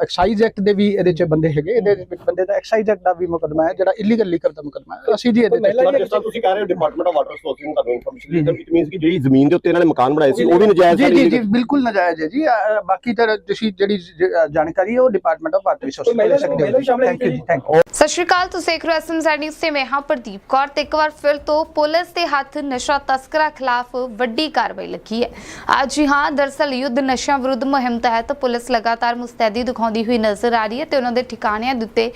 ਐਕਸਾਈਜ਼ ਐਕਟ ਦੇ ਵੀ ਇਹਦੇ ਚ ਬੰਦੇ ਹੈਗੇ ਇਹਦੇ ਵਿੱਚ ਬੰਦੇ ਦਾ ਐਕਸਾਈਜ਼ ਐਕਟ ਦਾ ਵੀ ਮੁਕਦਮਾ ਹੈ ਜਿਹੜਾ ਇਲੀਗਲ ਲੀਕਰ ਦਾ ਮੁਕਦਮਾ ਹੈ। ਅਸੀਂ ਜੀ ਇਹਦੇ ਤੇ ਤੁਸੀਂ ਕਹਿ ਰਹੇ ਹੋ ਡਿਪਾਰਟਮੈਂਟ ਆਫ ਵਾਟਰ ਰਿਸੋਰਸਿੰਗ ਤੁਹਾਨੂੰ ਇਨਫੋਰਮੇਸ਼ਨ ਦਿੱਤੀ ਇਟ ਮੀਨਸ ਕਿ ਜਿਹੜੀ ਜ਼ਮੀਨ ਦੇ ਉੱਤੇ ਇਹਨਾਂ ਨੇ ਮਕਾਨ ਬਣਾਏ ਸੀ ਉਹ ਵੀ ਨਜਾਇਜ਼ ਜੀ ਜੀ ਜੀ ਬਿਲਕੁਲ ਨਜਾਇਜ਼ ਹੈ ਜੀ ਬਾਕੀ ਤਾਂ ਤੁਸੀਂ ਜਿਹੜੀ ਜਾਣਕਾਰੀ ਹੈ ਉਹ ਡਿਪਾਰਟਮੈਂਟ ਆਫ ਭਾਰਤ ਰਿਸੋਰਸ ਕੋਈ ਮਹਿਲਾ ਸਕਦੇ ਹੋ ਵੀ ਥੈਂਕ ਯੂ ਥੈਂਕ ਯੂ ਸਤਿ ਸ਼੍ਰੀ ਅਕਾਲ ਤੁਸੀਂ ਦੇਖ ਰਹੇ ਹੋ ਤੇ ਮੈਂ ਹਾਂ ਪ੍ਰਦੀਪ ਕੌਰ ਤੇ ਇੱਕ ਵਾਰ ਫਿਰ ਤੋਂ ਪੁਲਿਸ ਦੇ ਹੱਥ ਨਸ਼ਾ ਤਸਕਰਾਂ ਖਿਲਾਫ ਵੱਡੀ ਕਾਰਵਾਈ ਲੱਗੀ ਹੈ। ਅੱਜ ਹੀ ਹਾਂ ਦਰਸਲ ਯੁੱਧ ਨਸ਼ਿਆਂ ਵਿਰੁੱਧ ਮੁਹਿੰਮ ਤਹਿਤ ਪੁਲਿਸ ਲਗਾਤਾਰ ਮੁਸਤੈਦੀ ਦਿਖਾਉਂਦੀ ਹੋਈ ਨਜ਼ਰ ਆ ਰਹੀ ਹੈ ਤੇ ਉਹਨਾਂ ਦੇ ਠਿਕਾਣਿਆਂ ਦੇ ਉੱਤੇ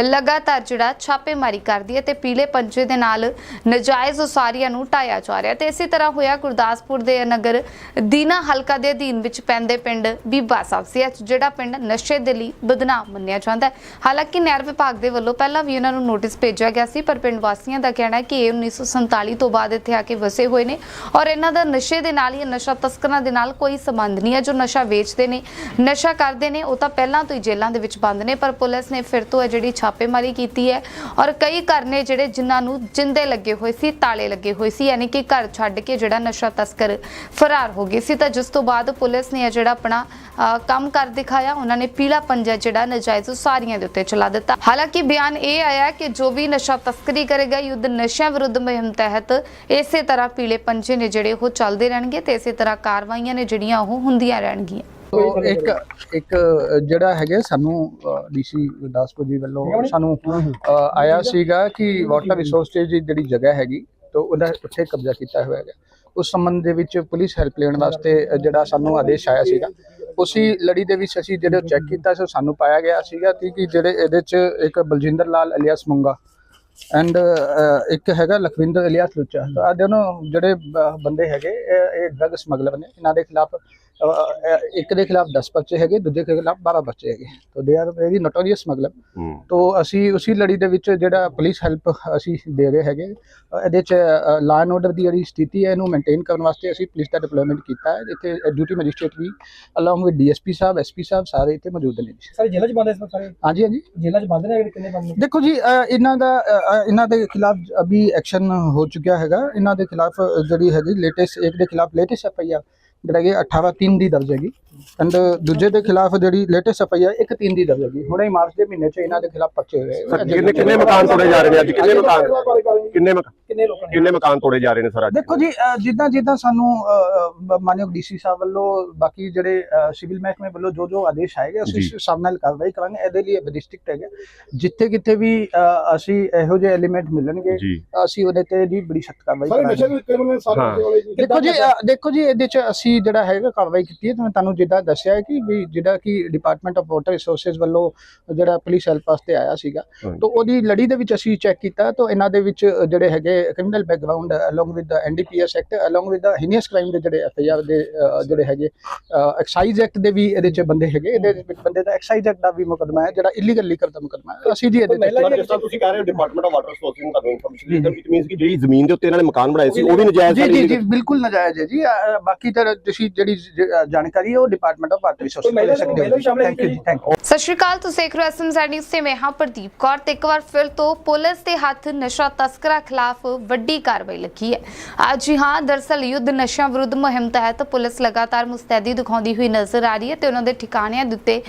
ਲਗਾਤਾਰ ਜਿਹੜਾ ਛਾਪੇਮਾਰੀ ਕਰਦੀ ਹੈ ਤੇ ਪੀਲੇ ਪੰਜੇ ਦੇ ਨਾਲ ਨਜਾਇਜ਼ ਉਸਾਰੀਆਂ ਨੂੰ ਢਾਇਆ ਜਾ ਰਿਹਾ ਤੇ ਇਸੇ ਤਰ੍ਹਾਂ ਹੋਇਆ ਗੁਰਦਾਸਪੁਰ ਦੇ ਨਗਰ ਦੀਨਾ ਹਲਕਾ ਦੇ ਅਧੀਨ ਵਿੱਚ ਪੈਂਦੇ ਪਿੰਡ ਬੀਬਾ ਸਾਹਿਬ ਸੀ। ਜਿਹੜਾ ਪਿੰਡ ਨਸ਼ੇ ਦੇ ਲਈ ਬਦਨਾਮ ਮੰਨਿਆ ਜਾਂਦਾ ਹੈ। ਹਾਲਾਂਕਿ ਨਹਿਰ ਵਿਭਾਗ ਦੇ ਵੱਲੋਂ ਪਹਿਲਾਂ ਵੀ ਉਹਨਾਂ ਨੂੰ ਨੋਟਿਸ ਭੇਜਿਆ ਗਿਆ ਸੀ, ਪਰ ਪਿੰਡ ਵਾਸੀਆਂ ਦਾ ਕਹਿਣਾ ਹੈ ਕਿ ਇਹ 1947 ਤੋਂ ਬਾਅਦ ਇੱਥੇ ਆ ਕੇ ਵਸੇ ਹੋਏ ਨੇ ਔਰ ਇਹਨਾਂ ਦਾ ਨਸ਼ੇ ਦੇ ਨਾਲ ਹੀ, ਨਸ਼ਾ ਤਸਕਰਾਂ ਦੇ ਨਾਲ ਕੋਈ ਸੰਬੰਧ ਨਹੀਂ ਹੈ। ਜੋ ਨਸ਼ਾ ਵੇਚਦੇ ਨੇ, ਨਸ਼ਾ ਕਰਦੇ ਨੇ, ਉਹ ਤਾਂ ਪਹਿਲਾਂ ਤੋਂ ਹੀ ਜੇਲ੍ਹਾਂ ਦੇ ਵਿੱਚ ਬੰਦ ਨੇ, ਪਰ ਪੁਲਿਸ ਨੇ ਫਿਰ ਤੋਂ ਇਹ ਜਿਹੜੀ ਛਾਪੇਮਾਰੀ ਕੀਤੀ ਹੈ ਔਰ ਕਈ ਘਰ ਨੇ ਜਿਹੜੇ ਜਿਨ੍ਹਾਂ ਨੂੰ ਜਿੰਦੇ ਲੱਗੇ ਹੋਏ ਸੀ, ਤਾਲੇ ਲੱਗੇ ਹੋਏ ਸੀ, ਯਾਨੀ ਕਿ ਘਰ ਛੱਡ ਕੇ ਜਿਹੜਾ ਨਸ਼ਾ ਤਸਕਰ ਫਰਾਰ ਹੋ ਗਏ ਸੀ। ਤਾਂ ਜਿਸ ਤੋਂ ਬਾਅਦ ਪੁਲਿਸ ਨੇ ਇਹ ਜਿਹੜਾ ਆਪਣਾ ਕੰਮ ਕਰ ਦਿਖਾਇਆ, ਉਹਨਾਂ ਨੇ ਪੀਲਾ ਪੰਜਾ ਜਿਹੜਾ ਨਜਾਇਜ਼ ਉਸਾਰੀਆਂ ਦੇ ਉੱਤੇ ਚਲਾ ਦਿੱਤਾ। ਹਾਲਾਂਕਿ ਬਿਆਨ ਇਹ ਆਇਆ ਕਿ ਜੋ ਵੀ ਨਸ਼ਾ ਤਸਕਰੀ ਕਰੇਗਾ ਯੁੱਧ ਨਸ਼ਿਆਂ ਵਿਰੁੱਧ ਮੁਹਿੰਮ ਤਹਿਤ ਇਸੇ ਤਰ੍ਹਾਂ ਪੀਲੇ ਪੰਜੇ ਨੇ ਜਿਹੜੇ ਉਹ ਚੱਲਦੇ ਰਹਿਣਗੇ ਤੇ ਇਸੇ ਤਰ੍ਹਾਂ ਕਾਰਵਾਈਆਂ ਨੇ ਜਿਹੜੀਆਂ ਉਹ ਹੁੰਦੀਆਂ ਰਹਿਣਗੀਆਂ। ਤੋ ਇੱਕ ਇੱਕ ਜਿਹੜਾ ਹੈਗਾ ਸਾਨੂੰ ਡੀਸੀ ਗੁਰਦਾਸਪੁਰ ਜੀ ਵੱਲੋਂ ਸਾਨੂੰ ਆਇਆ ਸੀਗਾ ਕਿ ਵਾਟਰ ਰਿਸੋਰਸ ਦੀ ਜਿਹੜੀ ਜਗ੍ਹਾ ਹੈਗੀ, ਤੋ ਉਹਦਾ ਉੱਥੇ ਕਬਜ਼ਾ ਕੀਤਾ ਹੋਇਆ ਹੈਗਾ। ਉਸ ਸੰਬੰਧ ਦੇ ਵਿੱਚ ਪੁਲਿਸ ਹੈਲਪ ਲੈਣ ਵਾਸਤੇ ਜਿਹੜਾ ਸਾਨੂੰ ਆਦੇਸ਼ ਆਇਆ ਸੀਗਾ ਉਸੇ ਲੜੀ ਦੇ ਵਿੱਚ ਅਸੀਂ ਜਦੋਂ ਚੈੱਕ ਕੀਤਾ ਸੋ ਸਾਨੂੰ ਪਾਇਆ ਗਿਆ ਸੀਗਾ ਕਿ ਜਿਹੜੇ ਇਹਦੇ ਚ ਇੱਕ ਬਲਜਿੰਦਰ ਲਾਲ ਅਲੀਆਸ ਮੁੰਗਾ ਐਂਡ ਇੱਕ ਹੈਗਾ ਲਖਵਿੰਦਰ ਇਲੀਆਸ ਲੁੱਚਾ। ਤਾਂ ਆਹ ਦੋਨੋਂ ਜਿਹੜੇ ਬੰਦੇ ਹੈਗੇ ਇਹ ਡਰਗ ਸਮਗਲਰ ਨੇ। ਇਹਨਾਂ ਦੇ ਖਿਲਾਫ ਇੱਕ ਦੇ ਖਿਲਾਫ 10 ਬੱਚੇ ਹੈਗੇ ਦੂਜੇ ਦੇ ਖਿਲਾਫ 12 ਬੱਚੇ ਹੈਗੇ। ਤਾਂ they are very notorious smuggler ਹੂੰ। ਤੋ ਅਸੀਂ ਉਸੇ ਲੜੀ ਦੇ ਵਿੱਚ ਜਿਹੜਾ ਪੁਲਿਸ ਹੈਲਪ ਅਸੀਂ ਦੇ ਰਹੇ ਹੈਗੇ ਇਹਦੇ ਚ ਲਾਅ ਐਂਡ ਆਰਡਰ ਦੀ ਜਿਹੜੀ ਸਥਿਤੀ ਹੈ ਇਹਨੂੰ ਮੇਨਟੇਨ ਕਰਨ ਵਾਸਤੇ ਅਸੀਂ ਪੁਲਿਸ ਦਾ ਡਿਪਲੋਇਮੈਂਟ ਕੀਤਾ ਹੈ। ਇੱਥੇ ਡਿਊਟੀ ਮੈਜਿਸਟ੍ਰੇਟ ਵੀ ਅਲੋਂਗ ਵਿਦ ਡੀਐਸਪੀ ਸਾਹਿਬ ਐਸਪੀ ਸਾਹਿਬ ਸਾਰੇ ਇੱਥੇ ਮੌਜੂਦ ਨੇ ਜੀ। ਸਾਰੇ ਜੇਲ੍ਹਾਂ 'ਚ ਬੰਦ ਹੈ ਇਸ ਸਾਰੇ? ਹਾਂਜੀ ਹਾਂਜੀ। ਜੇਲ੍ਹਾਂ 'ਚ ਬੰਦ ਨੇ ਕਿੰਨੇ ਬੰਦ ਨੇ? ਦੇਖੋ ਜੀ ਇਹਨਾਂ ਦਾ ਇਹਨਾਂ ਦੇ ਖਿਲਾਫ ਅਭੀ ਐਕਸ਼ਨ ਹੋ ਚੁੱਕਿਆ ਹੈਗਾ। ਇਹਨਾਂ ਦੇ ਖਿਲਾਫ ਜਿਹੜੀ ਹੈਗੀ ਲੇਟੈਸਟ ਇੱਕ ਦੇ ਖਿਲਾਫ ਲੇਟੈਸਟ ਐਫਆਈਆਰ ਜਿਹੜਾ ਕਿ 18 3 ਦੀ ਦਰਜ ਹੈਗੀ। ਐਂਡ ਦੂਜੇ ਦੇ ਖਿਲਾਫ ਜਿਹੜੀ ਲੇਟੈਸਟ ਐਫਆਈਆਰ ਇੱਕ 3 ਦੀ ਦਰਜ ਹੈਗੀ। ਹੁਣੇ ਹੀ ਮਾਰਚ ਦੇ ਮਹੀਨੇ 'ਚ ਇਹਨਾਂ ਦੇ ਖਿਲਾਫ ਪਰਚੇ ਹੋਏ ਕਿੰਨੇ ਕਿੰਨੇ ਮਕਾਨ ਤੋੜੇ ਜਾ ਰਹੇ ਨੇ? ਅੱਜ ਕਿੰਨੇ ਮਕਾਨ? ਕਿੰਨੇ ਕਿੰਨੇ ਲੋਕਾਂ ਕਿੰਨੇ ਮਕਾਨ ਤੋੜੇ ਜਾ ਰਹੇ ਨੇ ਸਰ ਅੱਜ? ਦੇਖੋ ਜੀ ਜਿੱਦਾਂ ਜਿੱਦਾਂ ਸਾਨੂੰ ਮਾਨਯੋਗ ਡੀਸੀ ਸਾਹਿਬ ਵੱਲੋਂ ਬਾਕੀ ਜਿਹੜੇ ਸਿਵਲ ਮਹਿਕਮੇ ਵੱਲੋਂ ਜੋ ਜੋ ਆਦੇਸ਼ ਆਏਗੇ ਅਸੀਂ। ਉਸ ਹਿਸਾਬ ਨਾਲ ਕਾਰਵਾਈ ਕਰਾਂਗੇ। ਇਹਦੇ ਲਈ ਡਿਸਟ੍ਰਿਕਟ ਹੈਗਾ ਜਿੱਥੇ ਕਿਤੇ ਵੀ ਅਸੀਂ ਇਹੋ ਜਿਹੇ ਐਲੀਮੈਂਟ ਮਿਲਣਗੇ ਅਸੀਂ ਉਹਦੇ ਤੇ ਜੀ ਬੜੀ ਸਖਤ ਕਾਰਵਾਈ ਕਰਾਂਗੇ। ਹਾਂ। ਦੇਖੋ ਜੀ ਦੇਖੋ ਜੀ ਇਹਦੇ ਚ ਅਸੀਂ ਜਿਹੜਾ ਹੈਗਾ ਕਾਰਵਾਈ ਕੀਤੀ ਹੈ ਤੇ ਮੈਂ ਤੁਹਾਨੂੰ ਜਿੱਦਾਂ ਦੱਸਿਆ ਹੈ ਕਿ ਵੀ ਜਿਹੜਾ ਕਿ ਡਿਪਾਰਟਮੈਂਟ ਆਫ ਵਾਟਰ ਰਿਸੋਰਸਸ ਵੱਲੋਂ ਜਿਹੜਾ ਪੁਲਿਸ ਹੈਲਪ ਵਾਸਤੇ ਆਇਆ ਸੀਗਾ। ਤਾਂ ਉਹਦੀ ਲੜੀ ਦੇ ਵਿੱਚ ਅਸੀਂ ਚੈੱਕ ਕੀਤਾ ਤਾਂ ਇਹਨਾਂ ਦੇ ਵਿੱਚ ਜਿਹੜੇ ਹੈਗੇ ਕ੍ਰਿਮੀਨਲ ਬੈਕਗ੍ਰਾਉਂਡ ਅਲੋਂਗ ਵਿਦ ਦਾ ਐਨਡੀਪੀਐਸ ਐਕਟ ਅਲੋਂਗ ਵਿਦ ਦਾ ਹੀਨੀਅਸ ਕ੍ਰਾਈਮ ਦੇ ਜਿਹੜੇ ਐਫਆਈਆਰ ਦੇ ਜਿਹੜੇ ਹੈਗੇ ਐਕਸਾਈਜ਼ ਐਕਟ ਦੇ ਵੀ ਇਹਦੇ ਚ ਬੰਦੇ ਹੈਗੇ ਇਹਦੇ ਵਿੱਚ ਬੰਦੇ ਦਾ ਐਕਸਾਈਜ਼ ਐਕਟ ਦਾ ਵੀ ਮੁਕਦਮਾ ਹੈ ਜਿਹੜਾ ਇਲੀਗਲ ਲੀਕਰ ਦਾ ਮੁਕਦਮਾ ਹੈ। ਅਸੀਂ ਜੀ ਇਹਦੇ ਤੇ ਤੁਸੀਂ ਕਹਿ ਰਹੇ ਹੋ ਡਿਪਾਰਟਮੈਂਟ ਆਫ ਵਾਟਰ ਰਿਸੋਰਸਿੰਗ ਤੁਹਾਨੂੰ ਇਨਫੋਰਮੇਸ਼ਨ ਦਿੱਤੀ ਇਟ ਮੀਨਸ ਕਿ ਜਿਹੜੀ ਜ਼ਮੀਨ ਦੇ ਉੱਤੇ ਇਹਨਾਂ ਨੇ ਮਕਾਨ ਬਣਾਏ ਸੀ ਉਹ ਵੀ ਨਜਾਇਜ਼ ਜੀ ਜੀ ਜੀ ਬਿਲਕੁਲ ਨਜਾਇਜ਼ ਹੈ ਜੀ। ਬਾਕੀ ਤਾਂ ਤੁਸੀਂ ਜਿਹੜੀ ਜਾਣਕਾਰੀ ਹੈ ਉਹ ਡਿਪਾਰਟਮੈਂਟ ਆਫ ਵਾਟਰ ਰਿਸੋਰਸ ਕੋਈ ਮਹਿਲਾ ਸਕਦੇ ਹੋ। ਥੈਂਕ ਯੂ ਥੈਂਕ ਯੂ ਸਤਿ ਸ਼੍ਰੀ ਅਕਾਲ ਤੁਸੀਂ ਦੇਖ ਰਹੇ ਹੋ ਐਸਐਮਜ਼ੈਡ ਨਿਊਜ਼ ਤੇ ਮੈਂ ਹਾਂ ਪ੍ਰਦੀਪ ਕੌਰ ਤੇ ਇੱਕ ਵਾਰ ਫਿਰ ਤੋਂ ਪੁਲਿਸ ਦੇ ਹੱਥ ਨਸ਼ਾ ਤਸਕਰਾਂ ਖਿਲਾਫ ਵੱਡੀ ਕਾਰਵਾਈ ਲੱਗੀ ਹੈ। ਅੱਜ ਹੀ ਹਾਂ ਦਰਸਲ ਯੁੱਧ ਨਸ਼ਿਆਂ ਵਿਰੁੱਧ ਮੁਹਿੰਮ ਤਹਿਤ ਪੁਲਿਸ ਲਗਾਤਾਰ ਮੁਸਤੈਦੀ ਦਿਖਾਉਂਦੀ ਹੋਈ ਨਜ਼ਰ ਆ ਰਹੀ ਹੈ ਤੇ ਉਹਨਾਂ ਦੇ ਠਿਕਾਣਿਆਂ ਦੇ ਉੱਤੇ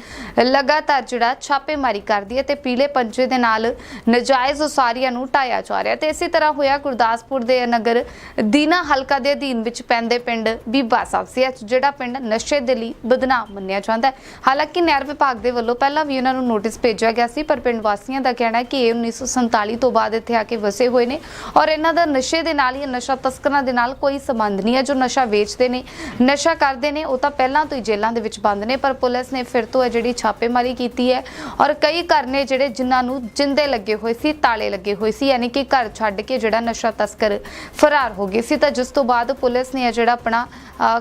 ਲਗਾਤਾਰ ਜਿਹੜਾ ਛਾਪੇਮਾਰੀ ਕਰਦੀ ਹੈ ਤੇ ਪੀਲੇ ਪੰਜੇ ਦੇ ਨਾਲ ਨਜਾਇਜ਼ ਉਸਾਰੀਆਂ ਨੂੰ ਢਾਇਆ ਜਾ ਰਿਹਾ ਤੇ ਇਸੇ ਤਰ੍ਹਾਂ ਹੋਇਆ ਗੁਰਦਾਸਪੁਰ ਦੇ ਨਗਰ ਦੀਨਾ ਹਲਕਾ ਦੇ ਅਧੀਨ ਵਿੱਚ ਪੈਂਦੇ ਪਿੰਡ ਬੀਬਾ ਸਾਹਿਬ ਜਿਹੜਾ ਪਿੰਡ ਨਸ਼ੇ ਦੇ ਲਈ ਬਦਨਾਮ ਮੰਨਿਆ ਜਾਂਦਾ ਹੈ। ਹਾਲਾਂਕਿ ਨਹਿਰ ਵਿਭਾਗ ਦੇ ਵੱਲੋਂ ਪਹਿਲਾਂ ਵੀ ਉਹਨਾਂ ਨੂੰ ਨੋਟਿਸ ਭੇਜਿਆ ਗਿਆ ਸੀ, ਪਰ ਪਿੰਡ ਵਾਸੀਆਂ ਦਾ ਕਹਿਣਾ ਹੈ ਕਿ ਇਹ 1947 ਤੋਂ ਬਾਅਦ ਇੱਥੇ ਆ ਕੇ ਵਸੇ ਹੋਏ ਨੇ ਔਰ ਇਹਨਾਂ ਦਾ ਨਸ਼ੇ ਦੇ ਨਾਲ ਹੀ, ਨਸ਼ਾ ਤਸਕਰਾਂ ਦੇ ਨਾਲ ਕੋਈ ਸੰਬੰਧ ਨਹੀਂ ਹੈ। ਜੋ ਨਸ਼ਾ ਵੇਚਦੇ ਨੇ, ਨਸ਼ਾ ਕਰਦੇ ਨੇ, ਉਹ ਤਾਂ ਪਹਿਲਾਂ ਤੋਂ ਹੀ ਜੇਲ੍ਹਾਂ ਦੇ ਵਿੱਚ ਬੰਦ ਨੇ, ਪਰ ਪੁਲਿਸ ਨੇ ਫਿਰ ਤੋਂ ਇਹ ਜਿਹੜੀ ਛਾਪੇਮਾਰੀ ਕੀਤੀ ਹੈ ਔਰ ਕਈ ਘਰ ਨੇ ਜਿਹੜੇ ਜਿਨ੍ਹਾਂ ਨੂੰ ਜਿੰਦੇ ਲੱਗੇ ਹੋਏ ਸੀ, ਤਾਲੇ ਲੱਗੇ ਹੋਏ ਸੀ, ਯਾਨੀ ਕਿ ਘਰ ਛੱਡ ਕੇ ਜਿਹੜਾ ਨਸ਼ਾ ਤਸਕਰ ਫਰਾਰ ਹੋ ਗਏ ਸੀ। ਤਾਂ ਜਿਸ ਤੋਂ ਬਾਅਦ ਪੁਲਿਸ ਨੇ ਇਹ ਜਿਹੜਾ ਆਪਣਾ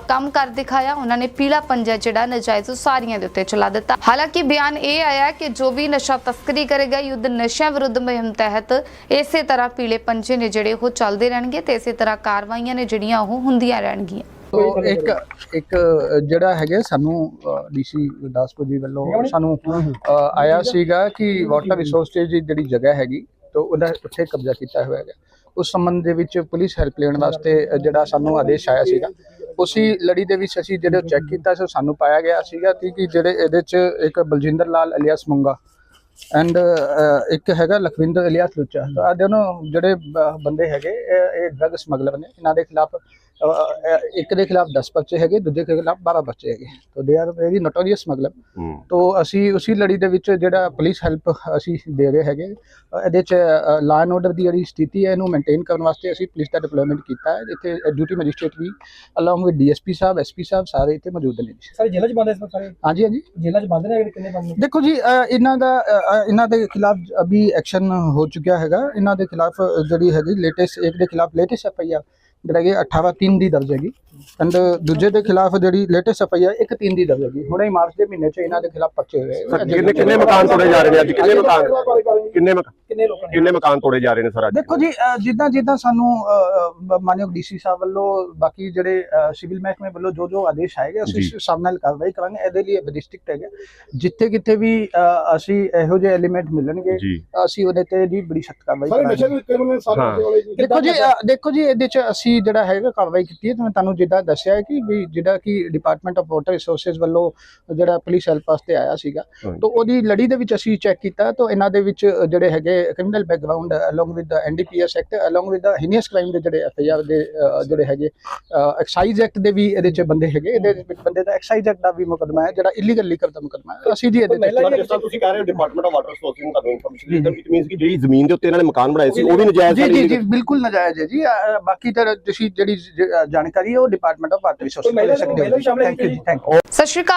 ਕੰਮ ਕਰ ਦਿਖਾਇਆ, ਉਹਨਾਂ ਨੇ ਪੀਲਾ ਪੰਜਾ ਜਿਹੜਾ ਨਜਾਇਜ਼ ਉਸਾਰੀਆਂ ਦੇ ਉੱਤੇ ਚਲਾ ਦਿੱਤਾ। ਹਾਲਾਂਕਿ ਬਿਆਨ ਇਹ ਆਇਆ ਕਿ ਜੋ ਵੀ ਨਸ਼ਾ ਤਸਕਰੀ ਕਰੇਗਾ ਯੁੱਧ ਨਸ਼ਿਆਂ ਵਿਰੁੱਧ ਮੁਹਿੰਮ ਤਹਿਤ ਇਸੇ ਤਰ੍ਹਾਂ ਪੀਲੇ ਪੰਜੇ ਨੇ ਜਿਹੜੇ ਉਹ ਚੱਲਦੇ ਰਹਿਣਗੇ ਤੇ ਇਸੇ ਤਰ੍ਹਾਂ ਕਾਰਵਾਈਆਂ ਨੇ ਜਿਹੜੀਆਂ ਉਹ ਹੁੰਦੀਆਂ ਰਹਿਣਗੀਆਂ। ਤੋ ਇੱਕ ਇੱਕ ਜਿਹੜਾ ਹੈਗਾ ਸਾਨੂੰ ਡੀਸੀ ਗੁਰਦਾਸਪੁਰ ਜੀ ਵੱਲੋਂ ਸਾਨੂੰ ਆਇਆ ਸੀਗਾ ਕਿ ਵਾਟਰ ਰਿਸੋਰਸ ਦੀ ਜਿਹੜੀ ਜਗ੍ਹਾ ਹੈਗੀ, ਤਾਂ ਉਹਦਾ ਉੱਥੇ ਕਬਜ਼ਾ ਕੀਤਾ ਹੋਇਆ ਹੈਗਾ। ਉਸ ਸੰਬੰਧ ਦੇ ਵਿੱਚ ਪੁਲਿਸ ਹੈਲਪ ਲੈਣ ਵਾਸਤੇ ਜਿਹੜਾ ਸਾਨੂੰ ਆਦੇਸ਼ ਆਇਆ ਸੀਗਾ। ਉਸੇ ਲੜੀ ਦੇ ਵਿੱਚ ਅਸੀਂ ਜਿਹੜੇ ਚੈੱਕ ਕੀਤਾ ਸੋ ਸਾਨੂੰ ਪਾਇਆ ਗਿਆ ਸੀਗਾ ਕਿ ਜਿਹੜੇ ਇਹਦੇ ਚ ਇੱਕ ਬਲਜਿੰਦਰ ਲਾਲ ਅਲਿਆਸ ਮੁੰਗਾ ਐਂਡ ਇੱਕ ਹੈਗਾ ਲਖਵਿੰਦਰ ਅਲਿਆਸ ਲੁੱਚਾ। ਤਾਂ ਦੋਨੋਂ ਜਿਹੜੇ ਬੰਦੇ ਹੈਗੇ, ਇਹ- ਇਹ ਡਰਗ ਸਮਗਲਰ ਨੇ। ਇਹਨਾਂ ਦੇ ਖਿਲਾਫ ਇੱਕ ਦੇ ਖਿਲਾਫ 10 ਬੱਚੇ ਹੈਗੇ ਦੂਜੇ ਦੇ ਖਿਲਾਫ 12 ਬੱਚੇ ਹੈਗੇ। ਤੋ ਦੇ ਆਰ ਵੈਰੀ ਨੋਟੋਰੀਅਸ ਹੂੰ। ਤੋ ਅਸੀਂ ਉਸੇ ਲੜੀ ਦੇ ਵਿੱਚ ਜਿਹੜਾ ਪੁਲਿਸ ਹੈਲਪ ਅਸੀਂ ਦੇ ਰਹੇ ਹੈਗੇ ਇਹਦੇ ਚ ਲਾਅ ਐਂਡ ਆਰਡਰ ਦੀ ਜਿਹੜੀ ਸਥਿਤੀ ਹੈ ਇਹਨੂੰ ਮੇਨਟੇਨ ਕਰਨ ਵਾਸਤੇ ਅਸੀਂ ਪੁਲਿਸ ਦਾ ਡਿਪਲੋਇਮੈਂਟ ਕੀਤਾ ਹੈ। ਇੱਥੇ ਡਿਊਟੀ ਮੈਜਿਸਟ੍ਰੇਟ ਵੀ ਅਲੋਂਗ ਵਿਦ ਡੀਐਸਪੀ ਸਾਹਿਬ ਐਸਪੀ ਸਾਹਿਬ ਸਾਰੇ ਇੱਥੇ ਮੌਜੂਦ ਨੇ। ਜੀ ਸਾਰੇ ਜੇਲ੍ਹਾਂ ਚ ਬੰਦ ਸਾਰੇ? ਹਾਂਜੀ ਹਾਂਜੀ। ਜੇਲ੍ਹਾਂ ਚ ਬੰਦ ਨੇ ਅਗਰ ਕਿੰਨੇ ਬੰਦ ਨੇ? ਦੇਖੋ ਜੀ ਇਹਨਾਂ ਦਾ ਇਹਨਾਂ ਦੇ ਖਿਲਾਫ ਅਭੀ ਐਕਸ਼ਨ ਹੋ ਚੁੱਕਿਆ ਹੈਗਾ। ਇਹਨਾਂ ਦੇ ਖਿਲਾਫ ਜਿਹੜੀ ਹੈਗੀ ਲੇਟੈਸਟ ਇੱਕ ਦੇ ਖਿਲਾਫ ਲੇਟੈਸਟ ਐਫ ਆਈ ਆਰ ਜਿਹੜਾ ਕਿ 18 3 ਦੀ ਦਰਜ ਹੈਗੀ। ਐਂਡ ਦੂਜੇ ਦੇ ਖਿਲਾਫ ਜਿਹੜੀ ਲੇਟੈਸਟ ਐਫ ਆਈ ਆਰ ਇੱਕ 3 ਦੀ ਦਰਜ ਹੈਗੀ। ਹੁਣੇ ਹੀ ਮਾਰਚ ਦੇ ਮਹੀਨੇ 'ਚ ਇਹਨਾਂ ਦੇ ਖਿਲਾਫ ਪਰਚੇ ਹੋਏ ਕਿੰਨੇ ਕਿੰਨੇ ਮਕਾਨ ਤੋੜੇ ਜਾ ਰਹੇ ਨੇ ਅੱਜ? ਕਿੰਨੇ ਮਕਾਨ? ਕਿੰਨੇ ਕਿੰਨੇ ਲੋਕਾਂ ਕਿੰਨੇ ਮਕਾਨ ਤੋੜੇ ਜਾ ਰਹੇ ਨੇ ਸਰ ਅੱਜ? ਦੇਖੋ ਜੀ ਜਿੱਦਾਂ ਜਿੱਦਾਂ ਸਾਨੂੰ ਮਾਨਯੋਗ ਡੀਸੀ ਸਾਹਿਬ ਵੱਲੋਂ ਬਾਕੀ ਜਿਹੜੇ ਸਿਵਲ ਮਹਿਕਮੇ ਵੱਲੋਂ ਜੋ ਜੋ ਆਦੇਸ਼ ਆਏਗੇ ਅਸੀਂ। ਉਸ ਹਿਸਾਬ ਨਾਲ ਕਾਰਵਾਈ ਕਰਾਂਗੇ। ਇਹਦੇ ਲਈ ਡਿਸਟ੍ਰਿਕਟ ਹੈਗਾ ਜਿੱਥੇ ਕਿਤੇ ਵੀ ਅਸੀਂ ਇਹੋ ਜਿਹੇ ਐਲੀਮੈਂਟ ਮਿਲਣਗੇ ਅਸੀਂ ਉਹਦੇ ਤੇ ਜੀ ਬੜੀ ਸਖਤ ਕਾਰਵਾਈ ਕਰਾਂਗੇ। ਹਾਂ। ਦੇਖੋ ਜੀ ਦੇਖੋ ਜੀ ਇਹਦੇ ਚ ਅਸੀਂ ਜਿਹੜਾ ਹੈਗਾ ਕਾਰਵਾਈ ਕੀਤੀ ਹੈ ਤੇ ਮੈਂ ਤੁਹਾਨੂੰ ਜਿੱਦਾਂ ਦੱਸਿਆ ਹੈ ਕਿ ਵੀ ਜਿਹੜਾ ਕਿ ਡਿਪਾਰਟਮੈਂਟ ਆਫ ਵਾਟਰ ਰਿਸੋਰਸਸ ਵੱਲੋਂ ਜਿਹੜਾ ਪੁਲਿਸ ਹੈਲਪ ਵਾਸਤੇ ਆਇਆ ਸੀਗਾ। ਤਾਂ ਉਹਦੀ ਲੜੀ ਦੇ ਵਿੱਚ ਅਸੀਂ ਚੈੱਕ ਕੀਤਾ ਤਾਂ ਇਹਨਾਂ ਦੇ ਵਿੱਚ ਜਿਹੜੇ ਹੈਗੇ ਕ੍ਰਿਮੀਨਲ ਬੈਕਗ੍ਰਾਉਂਡ ਅਲੋਂਗ ਵਿਦ ਦਾ ਐਨਡੀਪੀਐਸ ਐਕਟ ਅਲੋਂਗ ਵਿਦ ਦਾ ਹੀਨੀਅਸ ਕ੍ਰਾਈਮ ਦੇ ਜਿਹੜੇ ਐਫਆਈਆਰ ਦੇ ਜਿਹੜੇ ਹੈਗੇ ਐਕਸਾਈਜ਼ ਐਕਟ ਦੇ ਵੀ ਇਹਦੇ ਚ ਬੰਦੇ ਹੈਗੇ। ਇਹਦੇ ਵਿੱਚ ਬੰਦੇ ਦਾ ਐਕਸਾਈਜ਼ ਐਕਟ ਦਾ ਵੀ ਮੁਕਦਮਾ ਹੈ ਜਿਹੜਾ ਇਲੀਗਲ ਲੀਕਰ ਦਾ ਮੁਕਦਮਾ ਹੈ। ਅਸੀਂ ਜੀ ਇਹਦੇ ਤੇ ਤੁਸੀਂ ਕਹਿ ਰਹੇ ਹੋ ਡਿਪਾਰਟਮੈਂਟ ਆਫ ਵਾਟਰ ਰਿਸੋਰਸਿੰਗ ਤੁਹਾਨੂੰ ਇਨਫੋਰਮੇਸ਼ਨ ਦਿੱਤੀ ਇਟ ਮੀਨਸ ਕਿ ਜਿਹੜੀ ਜ਼ਮੀਨ ਦੇ ਉੱਤੇ ਇਹਨਾਂ ਨੇ ਮਕਾਨ ਬਣਾਏ ਸੀ ਉਹ ਵੀ ਨਜਾਇਜ਼ ਜੀ ਜੀ ਬਿਲਕੁਲ ਨਜਾਇਜ਼ ਹੈ ਜੀ। ਬਾਕੀ ਤਾਂ ਤੁਸੀਂ ਜਿਹੜੀ ਜ- ਜਾਣਕਾਰੀ ਹੈ ਉਹ ਡਿਪਾਰਟਮੈਂਟ ਆਫ ਵਾਟਰ ਮਹਿਲਾ ਕੋਲ ਲੈ ਸਕਦੇ ਹੋ। ਥੈਂਕ ਯੂ ਸਤਿ ਸ਼੍ਰੀ ਅਕਾਲ।